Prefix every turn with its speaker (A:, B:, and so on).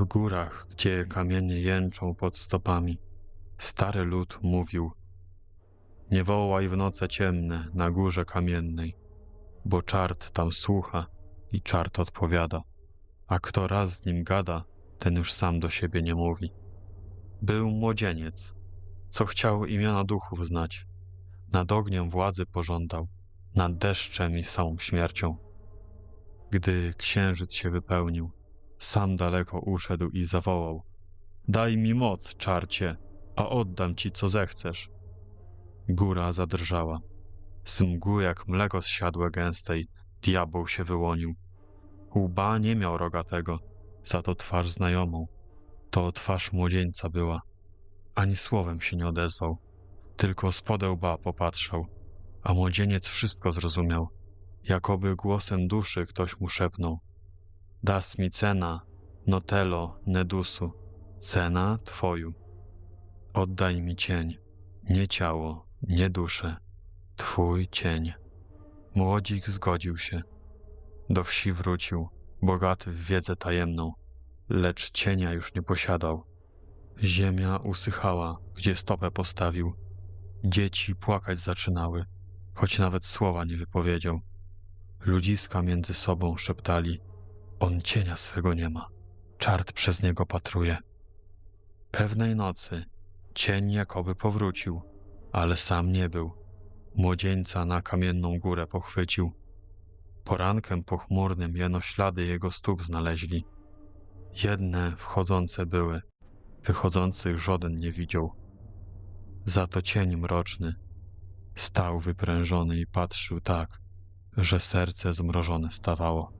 A: W górach, gdzie kamienie jęczą pod stopami, stary lud mówił: Nie wołaj w noce ciemne na górze kamiennej, bo czart tam słucha i czart odpowiada, a kto raz z nim gada, ten już sam do siebie nie mówi. Był młodzieniec, co chciał imiona duchów znać, nad ogniem władzy pożądał, nad deszczem i samą śmiercią. Gdy księżyc się wypełnił, sam daleko uszedł i zawołał: Daj mi moc, czarcie, a oddam ci co zechcesz. Góra zadrżała. Z mgły jak mleko zsiadłe gęstej, diabeł się wyłonił. Łba nie miał rogatego, za to twarz znajomą. To twarz młodzieńca była. Ani słowem się nie odezwał, tylko z łba popatrzał, a młodzieniec wszystko zrozumiał, jakoby głosem duszy ktoś mu szepnął. Das mi cena, notelo, nedusu, cena twoju. Oddaj mi cień, nie ciało, nie duszę, twój cień. Młodzik zgodził się. Do wsi wrócił, bogaty w wiedzę tajemną, lecz cienia już nie posiadał. Ziemia usychała, gdzie stopę postawił. Dzieci płakać zaczynały, choć nawet słowa nie wypowiedział. Ludziska między sobą szeptali: On cienia swego nie ma, czart przez niego patruje. Pewnej nocy cień jakoby powrócił, ale sam nie był. Młodzieńca na kamienną górę pochwycił. Porankiem pochmurnym jeno ślady jego stóp znaleźli. Jedne wchodzące były, wychodzących żaden nie widział. Za to cień mroczny stał wyprężony i patrzył tak, że serce zmrożone stawało.